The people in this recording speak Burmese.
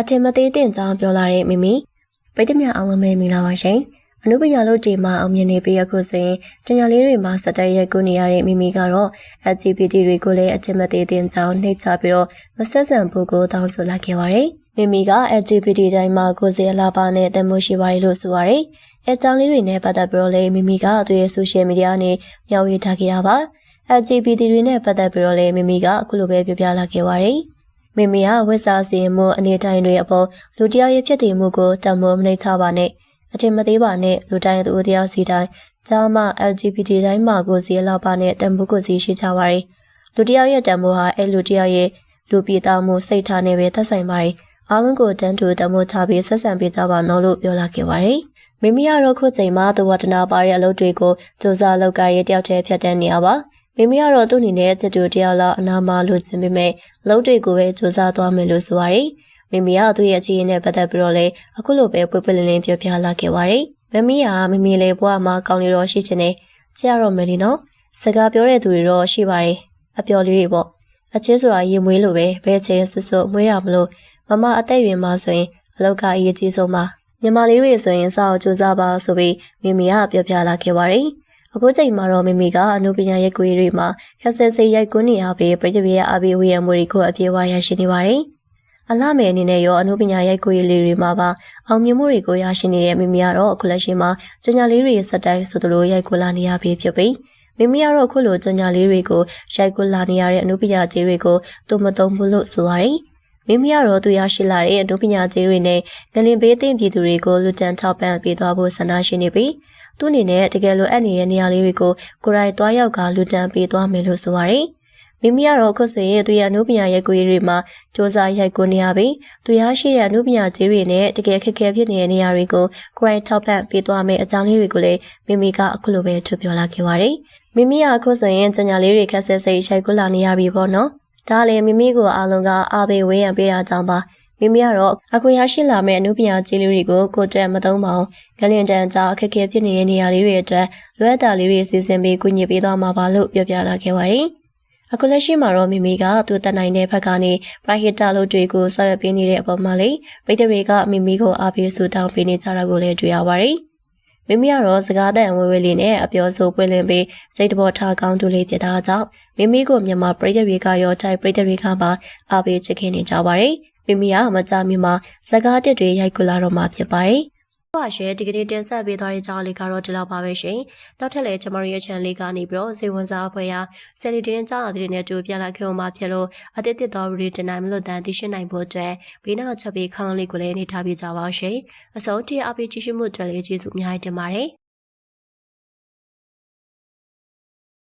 အထင်မသေးတဲ့အကြောင်းပြောလာတဲ့မိမိပရိသတ်များအားလုံးပဲမင်္ဂလာပါရှင်အနုပညာလို့ဒီမှာအောင်မြင်နေပြီးအခုဆိုရင်ကျညာလေးတွေမှာစတိုက်ရိုက်ကူနေရတဲ့မိမိကတော့ LGBT တွေကိုလည်းအထင်မသေးတဲ့အကြောင်းနှိပ်ချပြီးတော့မဆက်ဆံဖို့ကိုတောင်းဆိုလိုက်ခဲ့ပါတယ်မိမိက LGBT တိုင်းမှာကိုယ်စီအလားပါနဲ့တမိုးရှိပါတယ်လို့ဆိုပါတယ်အဲအကြောင်းလေးတွေနဲ့ပတ်သက်ပြီးတော့လည်းမိမိကသူ့ရဲ့ social media နဲ့မျှဝေထားခဲ့တာပါ LGBT တွေနဲ့ပတ်သက်ပြီးတော့လည်းမိမိကအခုလိုပဲပြောပြလာခဲ့ပါတယ်။ မိမိကဝက်စားစီရင်မှုအနေတိုင်းတွေအပေါ်လူတယောက်ရဲ့ဖြစ်တည်မှုကိုတံမိုးမနှိမ့်ချပါနဲ့အထင်မသေးပါနဲ့လူတိုင်းသူတယောက်စီတိုင်းကြားမှ LGBT တိုင်းမှာကိုစီလောက်ပါနဲ့တံမိုးကိုစီရှိကြပါရယ်။လူတယောက်ရဲ့တံမိုးဟာအဲလူတယောက်ရဲ့လူပြည်သားမှုစိတ်ထားနဲ့ပဲသက်ဆိုင်ပါရယ်။အားလုံးကိုတန်းတူတံမိုးချပြီးဆက်ဆံပေးကြပါနော်လို့ပြောလာခဲ့ပါတယ်။မိမိကတော့ခုချိန်မှာသဝတနာပါတဲ့အလုပ်တွေကိုစူးစမ်းလုပ်ကိုင်ရတယောက်တည်းဖြတ်တန်းနေရပါ။ မိမိကတော့သူ့အနေနဲ့စစ်တူတယောက်လောက်အနာမလို့ခြင်းပေမဲ့အလုပ်တွေကိုပဲစူးစမ်းသွားမယ်လို့ဆိုပါရယ်။မိမိကသူ့ရဲ့အခြေအနေနဲ့ပတ်သက်ပြီးတော့လည်းအခုလိုပဲပွေပွေလင်းလင်းပြောပြလာခဲ့ပါရယ်။မမီးကမမီလေးဘွားမှာကောင်းနေတော့ရှိချင်တယ်။ကြားတော့မယ်လीနော်။စကားပြောတဲ့သူတွေတော့ရှိပါရယ်။အပျော်လေးတွေပေါ့။အချင်းဆိုတာရင်မွေးလို့ပဲဘယ်ချင်းဆွဆွမွေးတာမလို့မမအသက်ရင်မှာဆိုရင်အလောက်ကအရေးကြီးဆုံးပါ။ညီမလေးတွေဆိုရင်စောက်ကြိုးစားပါဆိုပြီးမိမိကပြောပြလာခဲ့ပါရယ်။ အခုချိန်မှာတော့မိမိကအနုပညာရဲ့ကွေးတွေမှာခက်ဆဲစိတ်ရိုက်ကွန်းနေရပြီးပြည်သူရဲ့အဘိဝေယံမှုတွေကိုအပြေအဝရရှိနေပါတယ်။အလှမယ်အနေနဲ့ရောအနုပညာရိုက်ကွေးလေးတွေမှာပါအောင်မြင်မှုတွေကိုရရှိနေတဲ့မိမိကတော့အခုလက်ရှိမှာကျညာလေးတွေစက်တိုင်းဆိုသလိုရိုက်ကွလာနေရပြီဖြစ်ပြီးမိမိကတော့အခုလိုကျညာလေးတွေကိုရိုက်ကွလာနေရတဲ့အနုပညာကြီးတွေကိုသူမတုံဘူးလို့ဆိုပါတယ်။မိမိကတော့သူရရှိလာတဲ့အနုပညာကြီးတွေနဲ့ငလင်ပေးသိမ့်ပြည်သူတွေကိုလူတန်းထောက်ပံ့ပေးသွားဖို့ဆန္ဒရှိနေပြီး သူ့အနေနဲ့တကယ်လို့အဲ့နေတဲ့နေရာလေးတွေကိုကိုယ်တိုင်တွားရောက်ကလူတန်းပေးသွားမယ်လို့ဆိုပါတယ်။မိမိကတော့ခုဆိုရင်သူရအနုပညာရဲ့ကိုယ်တွေမှာစ조사ရိုက်ကိုနေရပြီးသူရရှိတဲ့အနုပညာကြီးတွေနဲ့တကယ်ခက်ခဲဖြစ်နေတဲ့နေရာတွေကိုကိုယ်တိုင်ထောက်ပံ့ပေးသွားမယ်အကြောင်းလေးတွေကိုလည်းမိမိကအခုလိုပဲထုတ်ပြောလာခဲ့ပါတယ်။မိမိကအခုဆိုရင်ကျညာလေးတွေခက်ဆဲစိတ်ရိုက်ကိုလာနေရပြီပေါ့နော်။ဒါလည်းမိမိကိုအားလုံးကအားပေးဝေးရန်ပေးတာကြောင့်ပါ မိမိကတော့အခုရရှိလာမယ့်အမှုပညာကြီးလေးတွေကိုကိုတက်မသုံးပါအောင်ငလင်တန်ကြောင့်အခက်အခဲဖြစ်နေတဲ့နေရာလေးတွေအတွက်လွှဲတာလေးတွေစီစဉ်ပြီးကူညီပေးသွားမှာပါလို့ပြောပြလာခဲ့ပါတယ်။အခုလက်ရှိမှာတော့မိမိကသူတက်နိုင်တဲ့ဘက်ကနေပရိုဟီတာလို့တွေကိုဆက်ရပေးနေတဲ့အပေါ်မှာလေပြည်သူတွေကမိမိကိုအားပေးဆူတောင်းပေးနေကြတာကိုလည်းတွေ့ရပါတယ်။မိမိကတော့စကားတန်ဝဲဝဲလေးနဲ့အပြောဆိုပွင့်လင်းပြီးစိတ်တဘောထားကောင်းသူလေးဖြစ်တာကြောင့်မိမိကိုမြန်မာပြည်သူတွေကရောတိုင်ပြည်သူတွေကပါအားပေးချစ်ခင်နေကြပါတယ်။ မိမိကမကြမီမှာစကားတက်တွေရိုက်ကူလာတော့မှာဖြစ်ပါတယ်။ဘာရှယ်ဒီကနေ့တင်ဆက်ပေးသွားတဲ့ကြောင်းလေးကတော့ဒီလောက်ပါပဲရှင်။နောက်ထပ်လည်းကျွန်မတို့ရဲ့ channel လေးကနေပြီးတော့ဇေဝဝန်စားအဖွဲ့ရာဆယ်လီတင်ကြောင်းအသစ်နဲ့တူပြန်လာခဲ့အောင်မှာဖြစ်လို့အသစ်တစ်တော်ရီတင်နိုင်မလို့တန်သိရှိနိုင်ဖို့အတွက်ဘေးနောက်ချက်ပေးခေါင်းလေးကိုလည်းနေထားပြကြပါရှင်။အဆုံးထိအပိကြည့်ရှုမှုအတွက်လည်းကျေးဇူးအများကြီးတင်ပါတယ်။